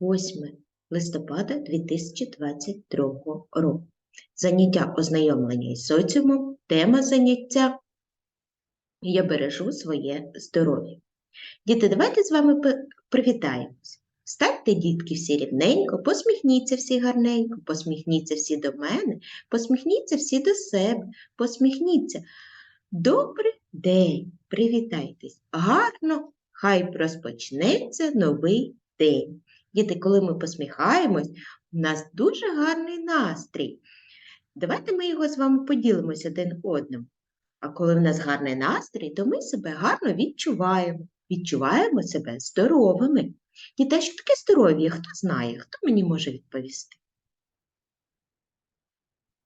8 листопада 2022 року. Заняття ознайомлення із соціумом, тема заняття Я бережу своє здоров'я. Діти, давайте з вами привітаємось. Встаньте, дітки, всі рівненько, посміхніться всі гарненько, посміхніться всі до мене, посміхніться всі до себе, посміхніться. Добрий день, привітайтесь. Гарно, хай розпочнеться новий день. Діти, коли ми посміхаємось, у нас дуже гарний настрій. Давайте ми його з вами поділимося один одним. А коли в нас гарний настрій, то ми себе гарно відчуваємо. Відчуваємо себе здоровими. Діти, а що таке здоров'я? Хто знає? Хто мені може відповісти?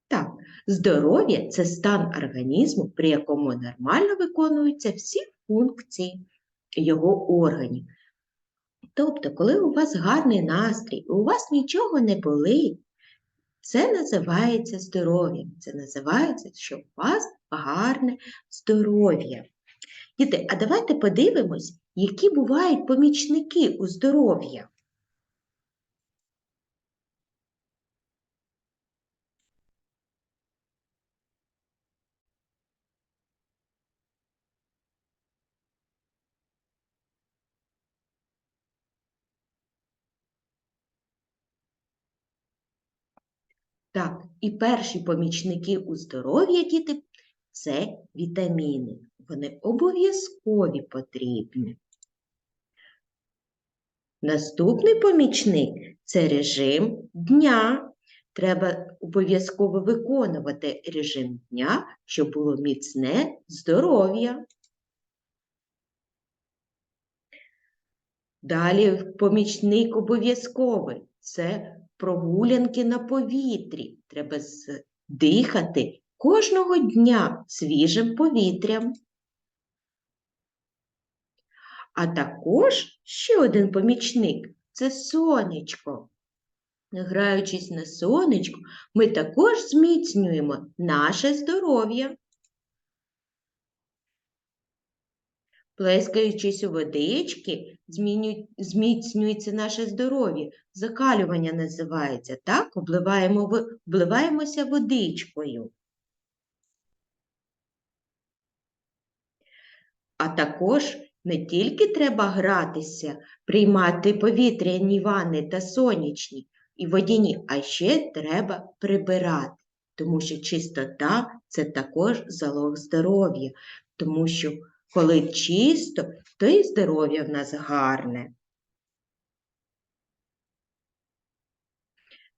Так, здоров'я це стан організму, при якому нормально виконуються всі функції його органів. Тобто, коли у вас гарний настрій, у вас нічого не болить, це називається здоров'ям. Це називається, що у вас гарне здоров'я. Діти, а давайте подивимось, які бувають помічники у здоров'я. Так, і перші помічники у здоров'я, діти, це вітаміни. Вони обов'язкові потрібні. Наступний помічник це режим дня. Треба обов'язково виконувати режим дня, щоб було міцне здоров'я. Далі помічник обов'язковий це прогулянки на повітрі. Треба дихати кожного дня свіжим повітрям. А також ще один помічник це сонечко. Граючись на сонечку, ми також зміцнюємо наше здоров'я. Плескаючись у водички, зміцнюється наше здоров'я. Закалювання називається, так? Обливаємо, обливаємося водичкою. А також не тільки треба гратися, приймати повітряні ванни та сонячні і водяні, а ще треба прибирати, тому що чистота це також залог здоров'я, тому що коли чисто, то і здоров'я в нас гарне.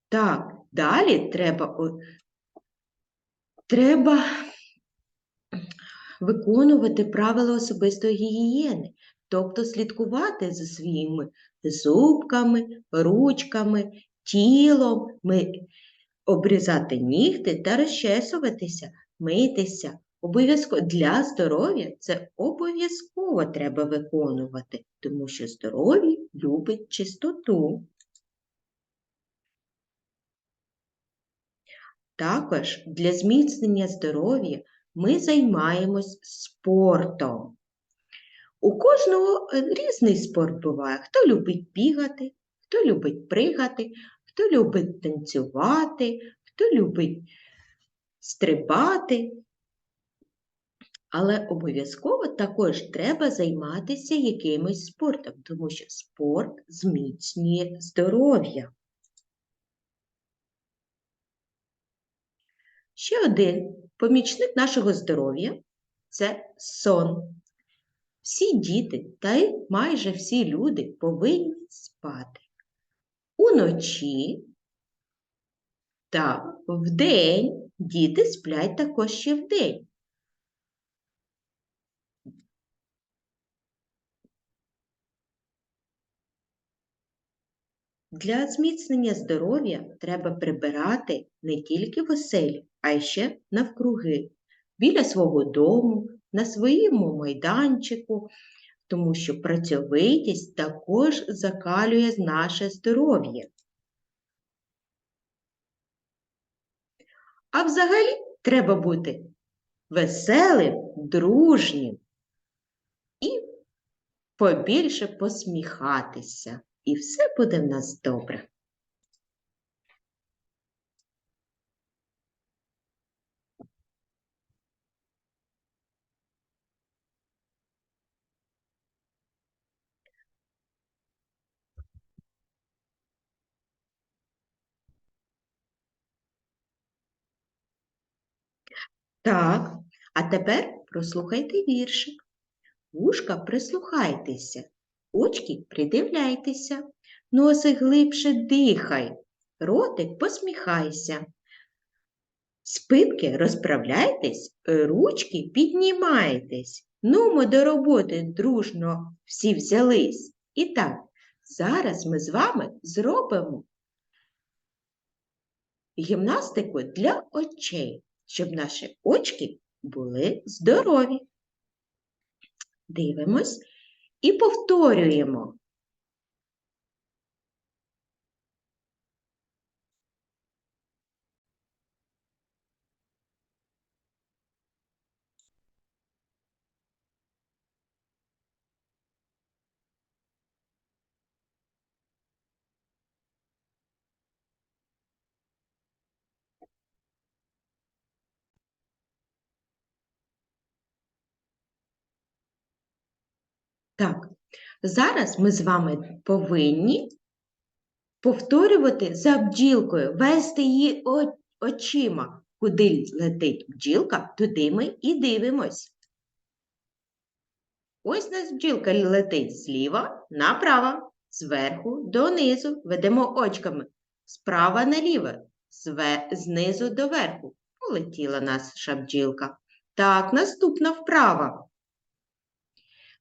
Так, далі треба, треба виконувати правила особистої гігієни, тобто слідкувати за своїми зубками, ручками, тілом, ми, обрізати нігти та розчесуватися, митися. Обов'язково для здоров'я це обов'язково треба виконувати, тому що здоров'я любить чистоту. Також для зміцнення здоров'я ми займаємось спортом. У кожного е, різний спорт буває. Хто любить бігати, хто любить пригати, хто любить танцювати, хто любить стрибати. Але обов'язково також треба займатися якимось спортом, тому що спорт зміцнює здоров'я. Ще один помічник нашого здоров'я це сон. Всі діти та й майже всі люди повинні спати уночі та вдень. Діти сплять також ще вдень. Для зміцнення здоров'я треба прибирати не тільки в оселі, а й ще навкруги, біля свого дому, на своєму майданчику, тому що працьовитість також закалює наше здоров'я. А взагалі треба бути веселим, дружнім і побільше посміхатися. І все буде в нас добре. Так, а тепер прослухайте віршик. Вушка прислухайтеся, очки придивляйтеся, носик глибше дихай, ротик посміхайся. Спинки розправляйтесь, ручки піднімайтесь. Нумо до роботи дружно всі взялись. І так, зараз ми з вами зробимо гімнастику для очей, щоб наші очки були здорові. Дивимось і повторюємо. Так, зараз ми з вами повинні повторювати за бджілкою, вести її очима. Куди летить бджілка, туди ми і дивимось. Ось нас бджілка летить зліва направо, зверху донизу. Ведемо очками справа наліво, знизу до верху. Полетіла наша бджілка. Так, наступна вправа.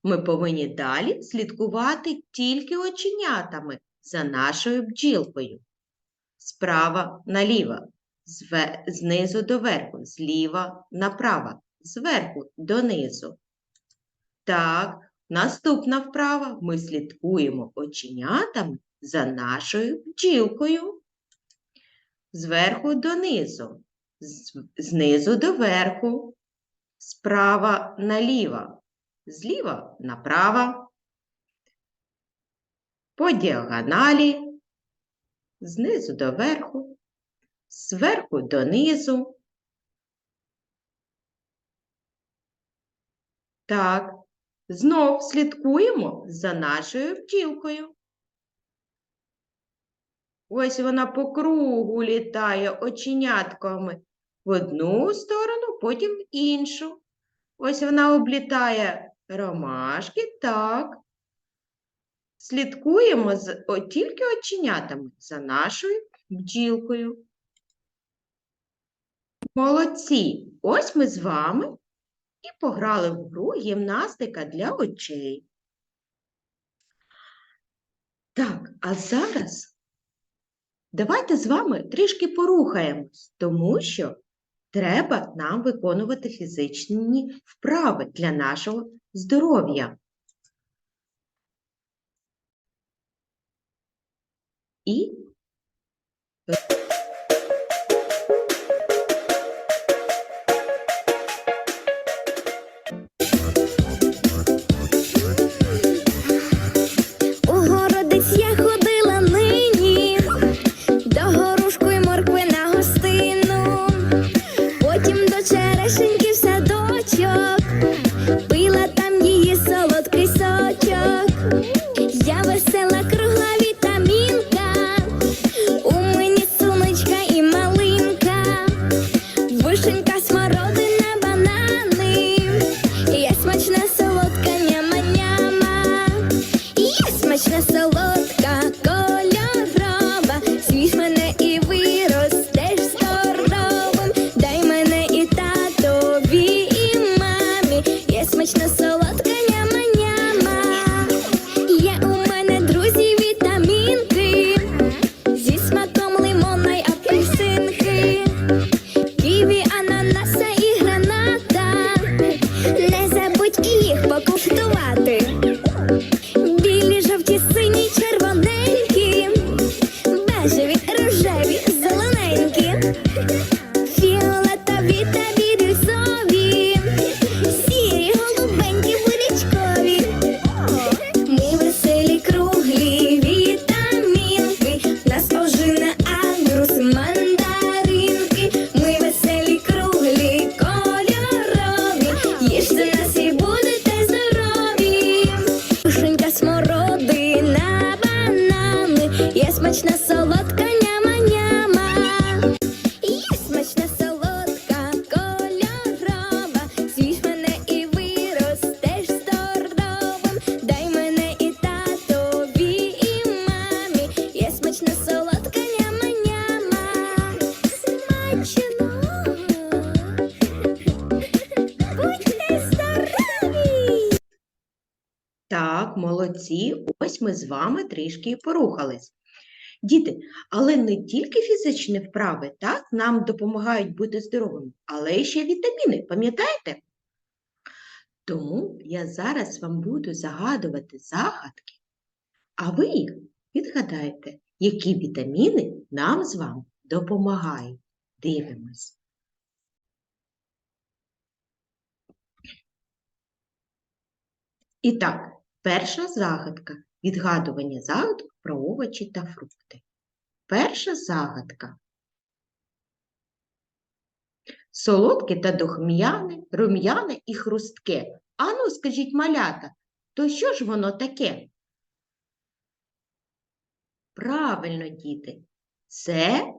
Ми повинні далі слідкувати тільки оченятами за нашою бджілкою. Справа наліво, знизу до верху, зліва направо, зверху донизу. Так, наступна вправа. Ми слідкуємо оченятами за нашою бджілкою. Зверху донизу, знизу до верху, справа наліво, зліва направо, по діагоналі, знизу до верху, зверху донизу. Так, знов слідкуємо за нашою бджілкою. Ось вона по кругу літає оченятками в одну сторону, потім в іншу. Ось вона облітає ромашки, так. Слідкуємо з, о, тільки оченятами за нашою бджілкою. Молодці! Ось ми з вами і пограли в гру гімнастика для очей. Так, а зараз давайте з вами трішки порухаємось, тому що треба нам виконувати фізичні вправи для нашого здоров'я. І до черешеньки в садочок, смачна солодка няма-няма. Є смачна солодка кольорова, Свіж мене і виростеш здоровим Дай мене і татові, і мамі, є смачна солодка няма-няма. Смачно. Будьте здорові! Так, молодці, ось ми з вами трішки порухались. Діти, але не тільки фізичні вправи, так, нам допомагають бути здоровими, але ще вітаміни, пам'ятаєте? Тому я зараз вам буду загадувати загадки, а ви їх відгадаєте, які вітаміни нам з вами допомагають. Дивимось. І так, перша загадка відгадування загадок про овочі та фрукти. Перша загадка. Солодке та духм'яне, рум'яне і хрустке. Ану, скажіть, малята, то що ж воно таке? Правильно, діти, це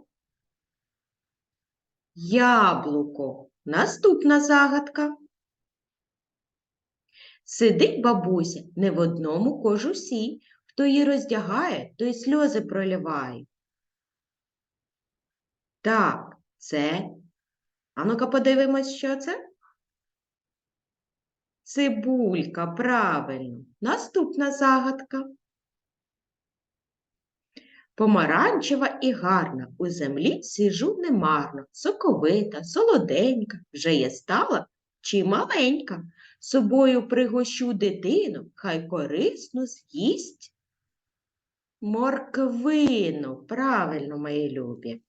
яблуко. Наступна загадка. Сидить бабуся не в одному кожусі. Хто її роздягає, той сльози проливає. Так, це. А ну-ка подивимось, що це? Цибулька, правильно. Наступна загадка. Помаранчева і гарна, у землі сижу немарно, соковита, солоденька, вже я стала чи маленька. Собою пригощу дитину, хай корисно з'їсть. Морквину, правильно, мої любі.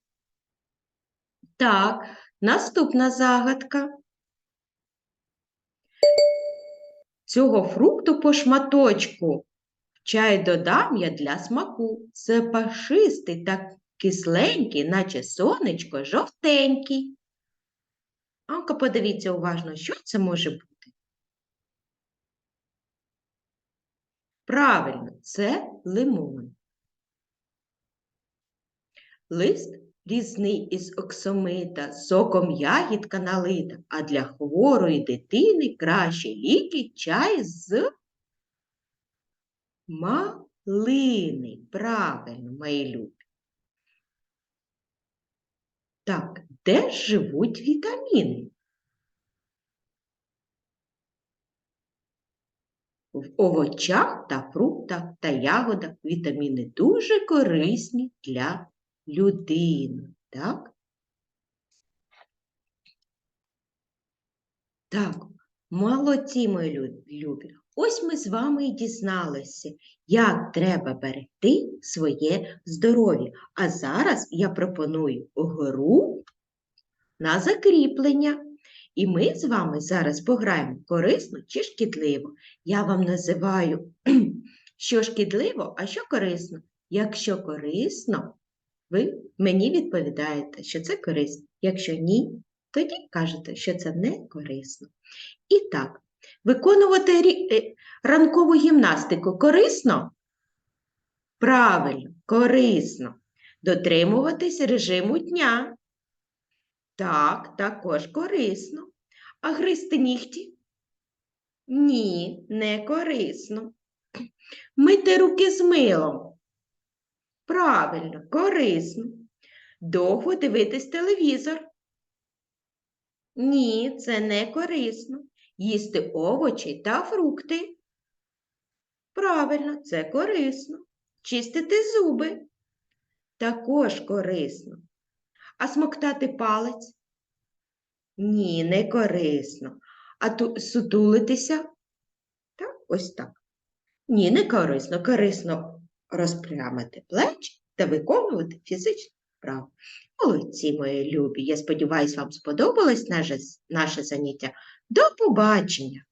Так, наступна загадка. Цього фрукту по шматочку. Чай додам я для смаку. Це пашистий та кисленький, наче сонечко, жовтенький. А-ка, подивіться уважно, що це може бути. Правильно, це лимон. Лист різний із оксамита, соком ягідка налита, а для хворої дитини краще ліки чай з малини. Правильно, мої любі. Так, де ж живуть вітаміни? В овочах та фруктах та ягодах вітаміни дуже корисні для людини. Так? Так, молодці, мої лю- любі. Ось ми з вами і дізналися, як треба берегти своє здоров'я. А зараз я пропоную гру на закріплення. І ми з вами зараз пограємо корисно чи шкідливо. Я вам називаю, що шкідливо, а що корисно. Якщо корисно, ви мені відповідаєте, що це корисно. Якщо ні, тоді кажете, що це не корисно. І так, виконувати е, ранкову гімнастику корисно? Правильно, корисно. Дотримуватись режиму дня. Так, також корисно. А гризти нігті? Ні, не корисно. Мити руки з милом. Правильно, корисно. Довго дивитись телевізор. Ні, це не корисно. Їсти овочі та фрукти. Правильно, це корисно. Чистити зуби. Також корисно. А смоктати палець? Ні, не корисно. А ту сутулитися? Так, ось так. Ні, не корисно. Корисно розпрямити плечі та виконувати фізичні вправи. Молодці, мої любі. Я сподіваюся, вам сподобалось наше, наше заняття. До побачення!